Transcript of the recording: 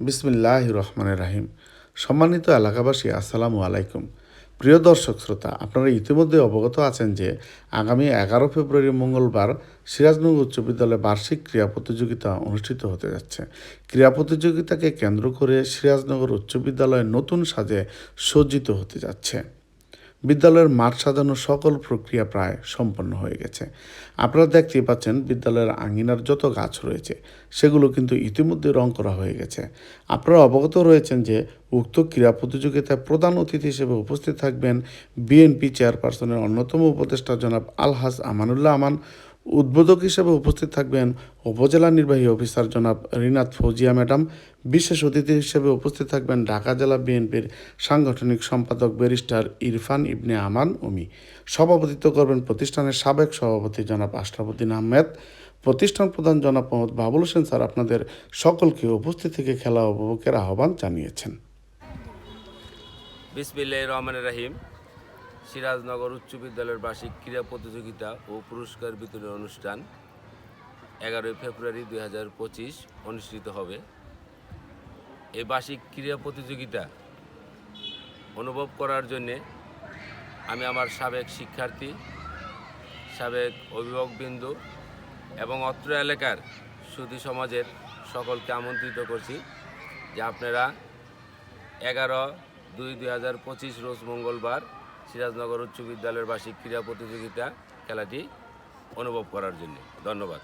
বিসমিল্লাহ রহমান রাহিম। সম্মানিত এলাকাবাসী, আসসালামু আলাইকুম। প্রিয় দর্শক শ্রোতা, আপনারা ইতিমধ্যে অবগত আছেন যে আগামী এগারো ফেব্রুয়ারি মঙ্গলবার সিরাজনগর উচ্চ বিদ্যালয়ে বার্ষিক ক্রীড়া প্রতিযোগিতা অনুষ্ঠিত হতে যাচ্ছে। ক্রীড়া প্রতিযোগিতাকে কেন্দ্র করে সিরাজনগর উচ্চ বিদ্যালয় নতুন সাজে সজ্জিত হতে যাচ্ছে। বিদ্যালয়ের মাঠ সাজানোর সকল প্রক্রিয়া প্রায় সম্পন্ন হয়ে গেছে। আপনারা দেখতেই পাচ্ছেন বিদ্যালয়ের আঙিনার যত গাছ রয়েছে, সেগুলো কিন্তু ইতিমধ্যে রং করা হয়ে গেছে। আপনারা অবগত রয়েছেন যে উক্ত ক্রীড়া প্রতিযোগিতায় প্রধান অতিথি হিসেবে উপস্থিত থাকবেন বিএনপি চেয়ারপারসনের অন্যতম উপদেষ্টা জনাব আলহাজ আমানুল্লাহ আমান। উদ্বোধক হিসেবে উপস্থিত থাকবেন উপজেলা নির্বাহী অফিসার জনাব রিনাত ফৌজিয়া ম্যাডাম। বিশেষ অতিথি হিসেবে উপস্থিত থাকবেন ঢাকা জেলা বিএনপির সাংগঠনিক সম্পাদক ব্যারিস্টার ইরফান ইবনে আমান উমি। সভাপতিত্ব করবেন প্রতিষ্ঠানের সাবেক সভাপতি জনাব আশরাফুদ্দিন আহমেদ। প্রতিষ্ঠান প্রধান জনাব মোহাম্মদ বাবুল হোসেন স্যার আপনাদের সকলকে উপস্থিত থেকে খেলা উপভোগের আহ্বান জানিয়েছেন। বিসমিল্লাহ রহমানের রাহিম। সিরাজনগর উচ্চ বিদ্যালয়ের বার্ষিক ক্রীড়া প্রতিযোগিতা ও পুরস্কার বিতরণ অনুষ্ঠান এগারোই ফেব্রুয়ারি দুই হাজার পঁচিশ অনুষ্ঠিত হবে। এই বার্ষিক ক্রীড়া প্রতিযোগিতা অনুভব করার জন্যে আমি আমার সাবেক শিক্ষার্থী, সাবেক অভিভাবকবৃন্দ এবং অত্র এলাকার সুধী সমাজের সকলকে আমন্ত্রিত করছি যে আপনারা এগারো দুই দুই হাজার পঁচিশ রোজ মঙ্গলবার সিরাজনগর উচ্চ বিদ্যালয়ের বার্ষিক ক্রীড়া প্রতিযোগিতা খেলাটি অনুভব করার জন্য। ধন্যবাদ।